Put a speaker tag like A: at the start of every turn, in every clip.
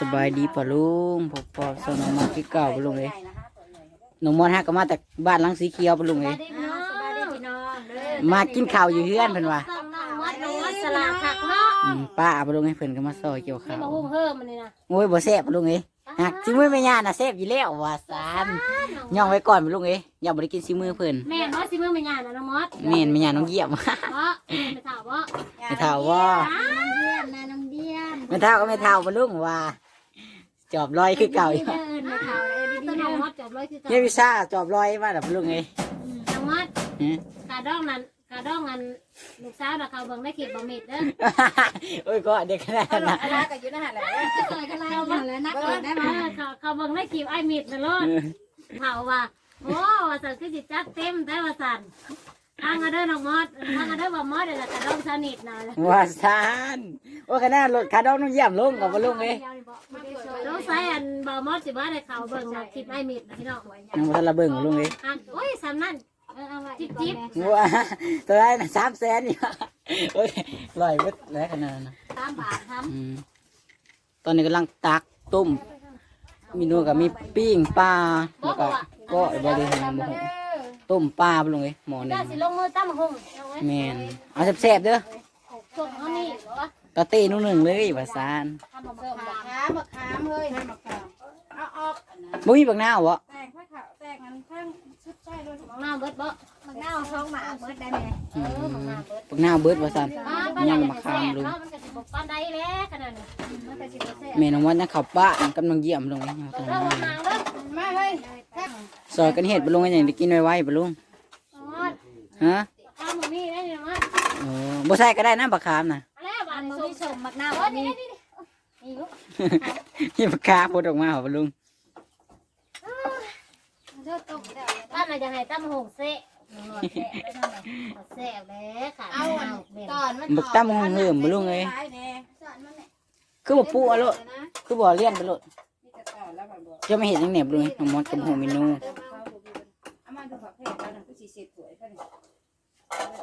A: สบายดีปะลุงพบปอบสนองมาที่เก่าปะลุงเลยหนุ่มมอนฮะก็มาจากบ้านหลังสีเขียวปะลุงเลย
B: สบายดีพี่น้องสบายดีพี่น้องเด้อ
A: มากินข้าวอยู่เฮือนเพิ่นว่า
B: ต้องน้องมัดน้องมัดสลากผักเนาะ
A: อืมป้าปะลุงให้เพิ่นก็มาซอยเกี่ยว
B: นี่
A: ข้าว
B: มาหุ้มเพิ่มมันนี่นะ
A: โอ้ยบ่แซ่บปะลุงเอ้ยหักซิมือไม่ย่านน่ะแซ่บอยู่แล้วว่าซานย่องไว้ก่อนปะลุงเอ้ยอย่าบ่ได้กินซิมือเพิ่น
B: แม่มอสสิมือไม่ยานนะน้องมอส
A: แม่นไม่ย่านน้องเยี่ยม
B: เพราะไม่ถามว่า
A: ไม่เท่าว่า ไม่เท่าก็ไม่เท่าปะลุงว่า จอบลอยคือเก่าอยู่
B: เดินไม่ถามเลยดีๆน้องมอสจบเลยคือ
A: เยวิชาจอบลอยมาแล้วปะลุงเอ้ย
B: น้องมอส
A: ฮะ
B: กาดองนั้นกาดองนั้นลูกสาวน่ะเขาเบิ่งได้คลิปบ่มิดเด้อ
A: โอ้ยก็เด็กขนาดนั้นนะ
C: อะไรกันอยู่นั่นแหละ
B: เขาเบิ่งแล้วนักเกิดได้ไหมเขาเขาเบิ่งได้คลิปไอ้มิดนะโลดเผาว่าโอ้ว่าสันคือจิจักเต็มแต่ว่าสัน ทางกันเด้อน้องมอดทางกันเด้อว่ามอดเดี๋ยวจะกระดองสนิทนะ
A: ว่าซานโอ้ขนาดรถขาดองน้องเยี่ยมลงกับปะลุงเอ้ย
B: น้องใส่อันบ่มอดสิว่าได้เขาเบิ่งนะคลิปไอ้มิดนะพี่น้อง
A: ยังบ่ทันละเบิ่งลุงเอ้ย
B: อันโอ้ยสำนั่นจิ๊บจิ๊บ
A: ว่าตัวได้นะสามแสนนี่โอ้ยลอยเบิดแล้วขนาดนั้นนะ
B: สามบาทท
A: อืมตอนนี้กำลังตักต้มมีนูกับมีปิ้งปลาแล้วก็ก็บริหารบ่ฮู้ ต้มปลาบ่ลงเอ้ยหม้อำหนึ
B: ได้
A: ง
B: สิลงมือตั้มหุ่ง
A: แม่นเอาแซ่บๆเด้อ
B: ส่งเขานี่เหรอ
A: ตาเต้นุ่งหนึ่งเลยว่าซาน
B: ทำมา
C: เติ
B: เบิ่
C: ม
B: ง
C: มะขามมะขามเฮ้ยให้มะขามเอาออก
A: บ่มีบักหน้าวบ่
C: แตกข้าวขาวแตกอันข้างชุด ใช่ด้วย
B: มองหน้าเบิดบ่
C: มะนาวท้องหมาเบิดได้ไหม
A: อื
B: เออ
A: ม
B: มองหน้าเบิด
A: บักหน้าวเบิดว่าซาน
B: อ่าป้าได้จะแซ่บเนาะมันก็สิบ่ปานใดแล้วขนาดนี้มันก็สิบ่แซ่บ
A: แม่น้องวันยังเข้าป้านกำลังเยี่ยมลงเลยเอา
B: เอ
A: ตา
B: อ
A: ม
B: เริ่ม
A: มา
B: ห่างเด้อ
C: มาเฮ้ย
A: ซอยกันเฮ็ดบ่ลงกันหยังได้กินไวๆบ่ลุง
B: มอด
A: ฮะ
B: ข้าวมันนี่ได้เนี่ยมอด
A: เออบ่ใส่ก็ได้นะบักขามน่ะ
B: อะไรบ้าน
C: มัน
B: ส้
C: มี
B: ม
C: สมมะนาว
B: เออ
C: นี่
B: นี่นี่นี่ลูก
A: นี่ปากกาพูดออกมาเหรอปะลุง
C: เธอตกแล้ว
B: บ้านเราจะให้ตั้มหงเสะเสะเลยค่ะ
C: เอาอันตอนมัน
A: บักตั้มหงเหิมปะลุงเอ้ยคือบ่ปูอะโลดคือบ่เลี้ยนไปโลด
C: นี่จะต่อแล้วแบบบอก
A: จะไม่เห็นจังแหนบเลยน้องมอสกับหงเมนู
C: เอามาดูผักเผ็ดแล้วนะก็สีเสียสวยกัน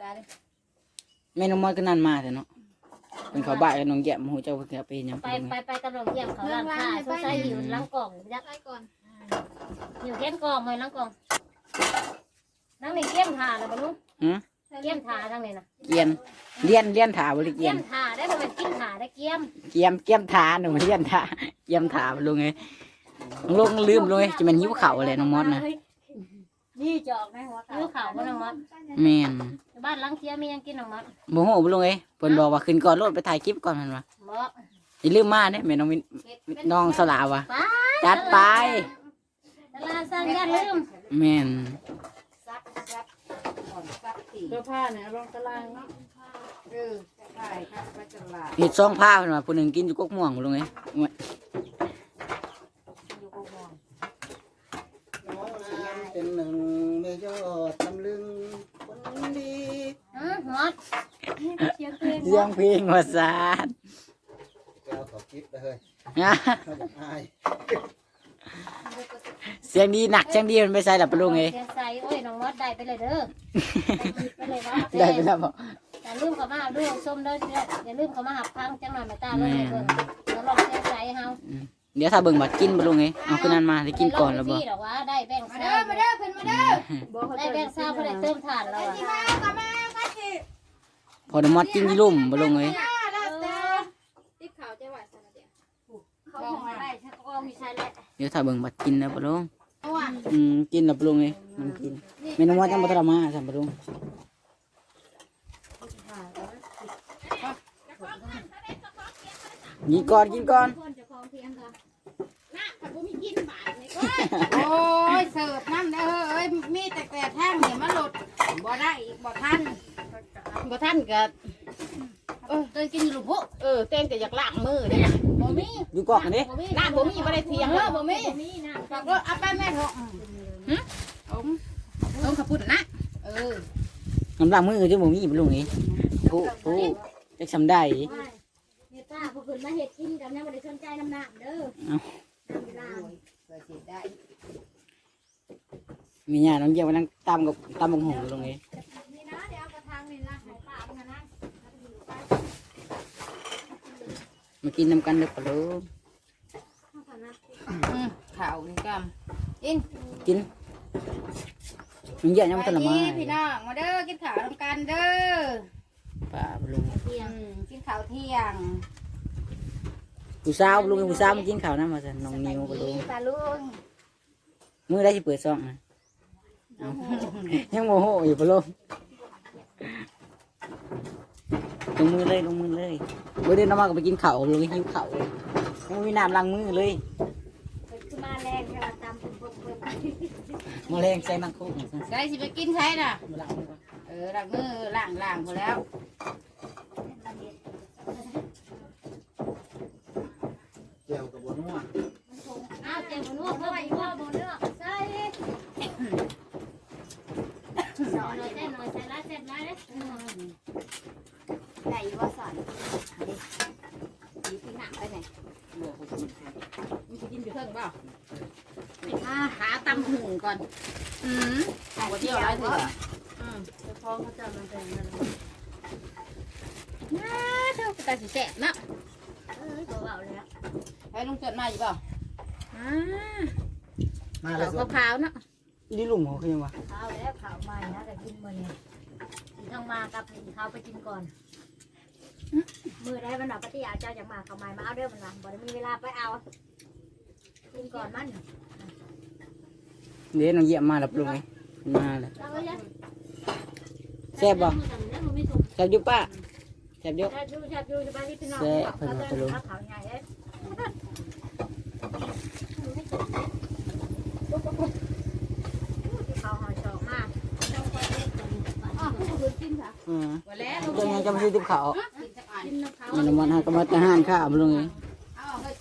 C: ตาเลย
A: แม่น้องมอสก็นั่นมาแต่เนาะเป็นเขาบ่ายกับน้องแย้มหูเจ้าเพิ่นเอาไปเฮ็ดหยัง
B: ไป
A: ปะลุง
B: ไปไปกำลังเยี่ยมเขาล้างผ้าสงสัยอยู่ล้างกล่องยัก
C: ไปก่อน
B: อยู่เข้มกล่องเลยล้างกล่องนั่งนี่เข้มถ่าแล้วบรรลุ
A: ฮะ
B: เข้มถ่าทั้งนี้นะ
A: เกียนเลี้ยนเลี้ยนถาบ่ได้เกีย
B: เข้
A: น
B: มถ่าได้บ่เป็นกินถ่าได้เกียม
A: เกียมเกียมถาหนูเลี้ยนถาเกียมถาปะลุงเอ้ยน้องลงลืมเลยจะมันหิวข้าวอะไรน้องมอสนะ
B: นี่จอกในหัวเขาเขาบ่น้องมด
A: แม่น
B: บ้านล้างเทียมียังกินน้องมด
A: บ่ฮู้ปะลุงเอ้ยเพิ่นบอกว่าขึ้นก่อนโลดไปถ่ายคลิปก่อนมันว่า
B: บ่
A: อย่าลืมมาเด้แม่น้องวินน้องสลาวะ
B: ไป
A: จัดไป
B: ต ลาดสร้างอย่าลืม
A: แม่น
C: ซักซักก่อนซักตี
D: เสื้อผ้าเนี่ยรองตารางเนาะ
C: เออจะขายครับไปตลาด
A: เห็ดซองผ้าเพิ่นว่าผู้หนึงกินอยู่กกม่วงบ่ลุงเอ้ย
C: อยู่กอง
E: เป็นหนึ่งในยอดตำลึงคนดี
B: อือมด
A: เสียงเพลงว่าซาน
E: แก้วขอคิดไปเฮ้ย
A: นะ
E: เขาจะอาย
A: เสียงดีหนักเสียงดีมันไม่ใช่หลับปะลุงเอ้ย
B: เสียใส่โอ้ยน้องมดได้ไปเลยเด้อไปเลยว่า
A: ได้ไปแล้วบ่
B: อย่าลืมเขามาดูส้มเด้ออย่าลืมเขามาหับพังจังหน่อยมาตาเลยเบิ่งแล้วลองเสียใส่เฮา
A: เดี๋ยวถ้าเบิ่งบัดกินปะลุงเอ้ยเอาคืนนั้นมาได้กินก่อนแล้วบ่
B: พี่ดอกว่าได้แบ่ง
C: มา
B: เศร้า
C: เด้อมาเด้อเพิ่นมาเด้อ
B: ได้แบ่งเศร้าเพื่อได้เติมถ่านเรา
C: ที่
B: อะ
C: มาก็มาก็สิ
A: พอดมอดกินยี่ลุ่มปะลุงเอ้ย
C: ย่าได้แต่ติ๊บขาวจะไหวสันเดียว
B: เขาคงมาได้ฉันก็มีใช้แล้ว
A: เดี๋ยวถ้าเบิ่งบัดกินแล้วปะลุง
C: เอาอะ
A: อืมกินแล้วปะลุงเอ้ยมันกินแม่น้องมอดจังบ่ทันมาซั่นปะลุงกินก่อนกินก่อน
C: คนจะคลองเทียงค่ะน่ะถ้าบ่มีกินบาทนี่โอ้ยเสิร์ฟน้ำได้อเฮ้ยมีแต่แต่ทางเนี่ยมันหลดบ่ได้อีกบ่ทัน
D: บ่ท่านก็
C: เออเต้นกินอยู่พุ
D: เออเต้นก็อยากล้างมือเด้นะ
C: บ่มี
A: อยู่กอกกันดิ
B: บ่มี
D: ล้างบ่มีบ่ได้เถียง
C: เอ
D: เล
C: อยบ่มี
B: บ่มีนะ
C: ฝากรถเอาไปแม่เถอะ
D: ต้องขับพุ่นนะ
C: เออ
A: น้ำล้างมือจังบ่มีปะลุงเอ้ยผู้ผู้จักซำได้
B: เฮ็ดป้าผู้ขึ้นมาเฮ็ดกินกันนะบ่ได้สนใจน้ำหนักเด้อ
A: เอ้า
B: น้ำเวลา
C: เกิดสิได้
A: มีญาติน้องเยี่ยมกำลังตำกับตำบักหงอยู่ตรงนี้
B: นี่นะเดี๋ยวเอากระถางนี่นะให้ป้าเอามานะ
A: มากินน้ำกันเด็กปะลูก
C: ข้าวนี่กักิน
A: กินมันเยอะยังไม่ทันละ
C: ไป
A: มา
C: ดีพี่น้องมาเด้อกินข้าวนำกันเด้อ
A: ป่าปลุง
C: อืมกินข้าวเที่ยง
A: ผู้สาวปลุงผู้สาวมากินข้าวนะมาสันน้องนิวปลุง
C: ปลาลุง
A: มือได้ที่เปิดซองนะเอายังโมโหอยู่ปลุงลงมือเลยลงมือเลยเมื่อเดินน้ำมาก็ไปกินข้าวปลุงหิวข้าวเลยยังไม่มีน้ำล้างมือเลย
B: คือ มาแรงแค่ว่าตามเป็นพวกเพิ่น
A: มาแรงใส่มังคุด
C: ใส่สิไปกินใช่น่ะ
A: มาล้างมือก่อน
C: เออล้างมือล้างล้างหมดแล้ว
E: เจียวกับบัวนัว
B: อ้าวเจ็บหัวเพิ่นหัวบ่เลือกใส่สอนหน่อยใส่หน่อยใส่ละเสร็จแล้วเด้อ
C: ไหนว่าสอนดีที่หนักไปไหนมึงจะกินอยู่เครื่องเปล่า อ่าหาตำหุงก่อน อืมหัวเดียวอะไรเถอะอืม
B: พอเขาจะมันเป็นนั่น
C: น่าเท่าแต่สิแสบเนาะ
B: เออบ่เว้าแล้ว
C: ให้ลุงจดมาอยู่เปล่าอ่า
E: มาแล้
C: เรา
E: ว
C: ก็พร้าวเนาะ
A: นี่ลุงเขาคือยังวะ
B: ข้าวแล้วข้าวใหม่นะแต่กินมื้อนี้กินทั้งมากับกินข้าวไปกินก่อน มื้อใดมันเอาปฏิญาเจ้าจะมาข้าวใหม่มาเอาเด้อมันว่าบ่ได้มีเวลาไปเอา กินก่อนมัน
A: เดี๋ยวน้องเยี่ยมมาแล้วปลุงไงมาแล้ว
B: เอาไว้เลย
A: แซ่บบ่แซ่บอยุป้าแซ่บอยุ
B: แซ่บอยู่แซ่บอยู่สบายดีพี่น้อง
A: แซ่บ
B: เขา
A: เพิ่นว่า
B: จะ
A: จะรู้
B: รับเขาใหญ่เอ้ยเขาหอยจอกมาก
C: อ๋อคุณกินค่ะ
A: อืม
C: วันแล้ว
A: เรื่องยังจะมาซื้อติ๊บเขาว
C: กินสักอัน
B: กินน้ำเขา
A: มันมันหากมาจะห้านข้าวมาลงไง
C: เอาเฮ้ย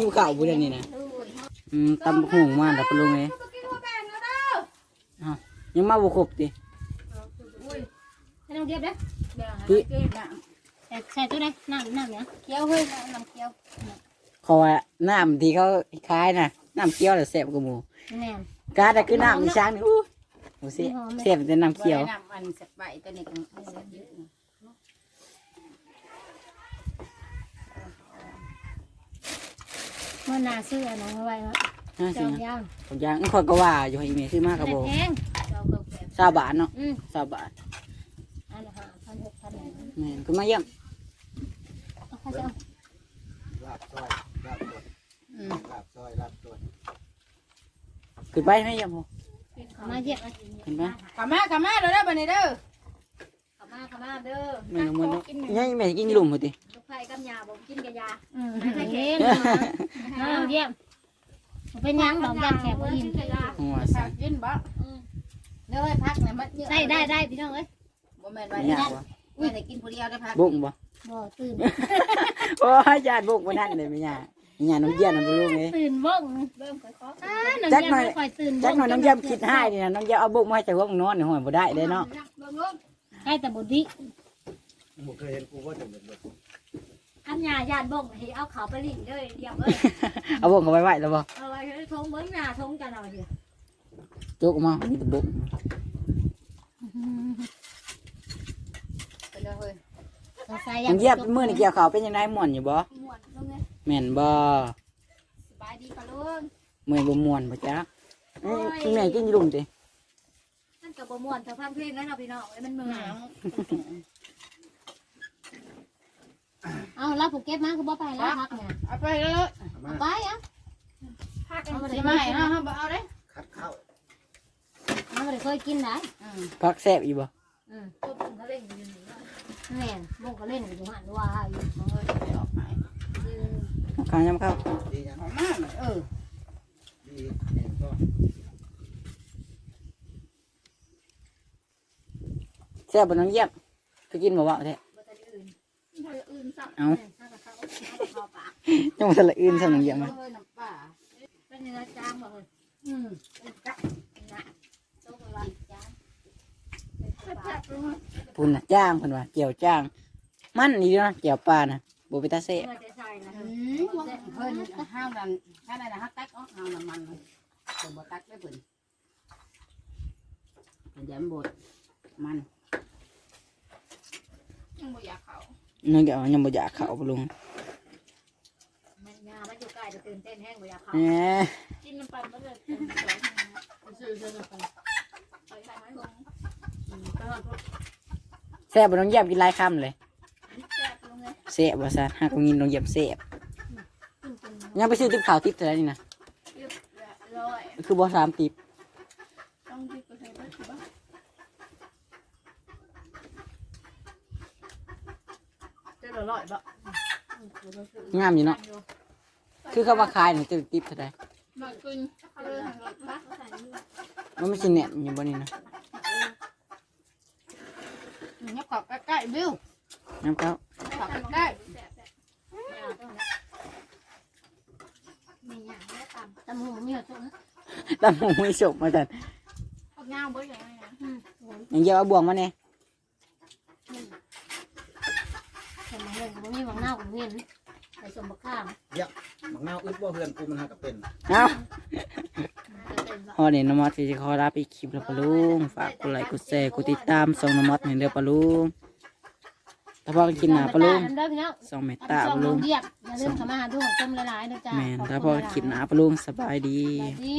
A: เอาหิวข้าวบุเดี๋ยวนี้นะอืมตำบักหุงมาแล้วปลงไง
C: มากินหัวแป้งแล้วเด้อ
A: ยังมาบุครบดิ
B: ให้น้องเดียบเด้อ
A: พี่
B: ใส่ใส่ตัวไหนน้ำน้ำเนี่ย
C: เคี้ยวเฮ้ยน้ำเคี้ยว
A: ขอว่าน้ำที่เขาคล้ายน่ะน้ำเคี้ยวแต่แซ่บกว่าหมู
B: แน่น
A: กาแต่คือน้ำมีช้างนี่อู้หูสิแซ่บแต่น้ำเคี้ยว
C: น้ำอันสับใบตัวนี้ก็เสร็จเยอะ
B: เมื่อนาซื้ออันนั้นเอาไว้แล้ว
A: น่า
B: จ
A: สิ
B: อง
A: นะ
B: ย่าง
A: ผมยังคอยก็ว่าอยู่ให้เมียซื้อมากกับโบ
B: แพง
A: ซาบาทเนาะ
B: อืม
A: ซาบาท
B: อันละห้าพันหกพันอะไร
A: แม่นก็มาเยี่ยม
B: เอาเขาจะเอา
E: ลาบซอยลาบสด
C: อืม
E: ลาบซอยลาบสด
A: ขึ้นไปไม่เยี่ยมโห
B: เอามาเย็บมา
A: ขึ้นไป
C: กลับมากลับมาเด้อเด้อบันนี้เด้อ
B: เข้ามาเข้ามาเด้อ
A: แม่นมันเนาะยังแม่กินหลุมหมดดิ
B: ลู กไผ่กับยาบ่กินกับยา
C: อืม
B: ไม่เค็มเอาเยี่ยมเป็นยังดอกยางแขกบ่อิ่ม
A: หัว
C: สา
A: สั่
C: วนกินบ่เด้อให้พักเนี่ยมัน
B: ได้ได้ได้พี่น้องเอ้ย
C: บ่แม่นว่า
A: ไม่ยากวะ
C: อุ้ยได้กินผู้เดียวได้พัก
A: บุ้งบ่
B: บ่ตื่น
A: โอ้ยญาติบุ้งมานั่นเลยไม่ยากไม่ยากน้ำเยี่ยมน้ำบุ้งเลย
B: ตื่นบ้งเริ่มค่อยๆอ่าน้ำ
A: จัก
B: ยา
A: หน่อย
B: ค่อยๆตื่น
A: จักหน่อยน้ำเยี่ยมคิดให้นี่นะน้ำเยี่ยมเอาบุ้งมาให้จากห้องนอนในห้องบ่ได้เลยเนาะ
B: ให้แต่บุดี
E: ผมเคยเห็นกูก็จะเหมือนแบบ
B: อันยาญาติบ่งให้เอาเขาไปลิ้นเด้อเยี่ยมเอ้ย
A: เอาบุ้งเขาไว้ไว้แล้วบ่
B: เอาไว้ให้ทงเบิ่งหน้าทงกันเอาเถอะ
A: จุกมามีแต่บุ้ง
C: ไปเลยเฮ้ย
B: สงสัย
A: น้ำเยี่ยมมื้อนี่เกี่ยวข้าวเป็นยังไงม่วนอยู่บ่
B: ม่วนลงเลย
A: แม่นบ่
C: สบายดีปะลุง
A: มื้อบ่ม่วนบ่จ๊ะเอ้ยแม่กินอยู่หลุมติ
B: นั่นก็บ่ม่วนแต่ฟังเพลงแล้วเนาะพี่น้องเอ้ยมันเมื่อย เอาแล้วผูกเก็บมาคือบ่ไปแล้วพักเนี่ย
C: เอาไปเลย
E: มา
B: ไปอะพักเอาบ่
C: สิ
B: ได้
C: มา
B: มา
C: ให้
B: ให้
C: เนาะ
B: เนาะ
C: บ่เอาเด้
E: คัดข้าว
B: เอาบ่ได้เคยกินได้
C: อืม
A: พักแซ่บอีบ่
B: อืมตุ๊บเขาเล่นอยู่นี่แม่นบ่งเขาเล่นอยู่หันว่าอยู่
C: บ่เอ้ยไปออกไป
A: ข้างยำข้าว
E: ดียัง
C: เอามาเออ
E: ดีเนี่ยก็
A: แซ่บบ่น้ำเยี่ยมไปกินบ่ว่าแท้
B: บ่ทันอื่นบ่ได้อื่นซ้ำ
A: เอ้า
B: ถ้ากับเขาเอาเข้าปาก
A: ยังบ่ทันละอื่นซะน้ำเยี่ยม
C: เอ
A: มา
C: อน้ำปลา
B: เป็นเนื้อจางบ่เฮ้ย
C: อืม
B: เป็นจักนะต้องละจางเป็นปลา
A: พุ่นน่ะจ้างเพิ่นว่าเกี่ยวจ้าง มันนี่เนาะเกี่ยวปลาน่ะบ่ไปตาแซ่บ
B: เมื่อจะใส่นะ
C: อืมเพิ่นห้าวนั่นถ้าได้นะฮักตักเอาห้าวน้ำมันเพิ่นบ่ตักได้เพิ่นเพิ่นจะมันบดมันยังบ่อยากเข้า
A: นึกเอายังบ่อยากเข้าบ่ลุง
B: มันยจะตื่นเต้นแห้งบ่อยากเขา
A: แหม
D: กินน้ำปั่นมาเลยซื้อซื้อน้ำปั่น
A: แซ่บบ่น้องเยี่ยมกินหลายคำเลยแซ่บว่าซั่นหากกินน้องเยี่ยมแซ่บยังไปซื้อติ๊บขาวติ๊บเท่าไหร่นี่นะ
D: ร้อย
A: คือบ่สามติ๊บ
D: ต้องที่กูใช้ได้ถือว่าเจ้าร้ อยบ่
A: งามอยู่เนาะคือเขาว่าขายนี่ติ๊บติ๊บเท่าไหร่
D: มากินเลยรถปะ
A: มันไม่ใช่แหนมอยู่บ่นี่นะ
D: เนี่ยขอบใกล้ๆบิว
A: น้ำเขา
D: ขอบใกล้
B: ตำหูมีหัวจุก
A: ตำหงไม่สุกมาจัด
D: ๆเอาเงาบ่อย่างไรนะ
A: ยังเยี่ยมเอาบ่วงมาเนี่ย
B: เห็นมังเงินก็มีมัง เน่ากับเงินไปสมบักข้าม
E: บักนาวอึดบ่เพื่อนกูมันหากับเป็น
A: เอาพอเนี่ยน้องมอสสิขอลาไปคลิปแล้วปะลุงฝากกดไลค์กดแชร์กดติดตามส่องน้องมอสให้เด้อปะลุงถ้าพอกันกินหนาปะลุง
B: เด้อพี่น้อง
A: ส่องเมต
B: อัน
A: ตา
B: ที่สอง
A: ปะ
B: ล
A: ลุ
B: ง
A: ง
B: เยียบอย่าลืมเข้ามาหาทุกคนต้มละลายนะจ๊ะ
A: แม่นถ้าพอกันคลิปหนาปะลุงสบายดี
B: สวัสดี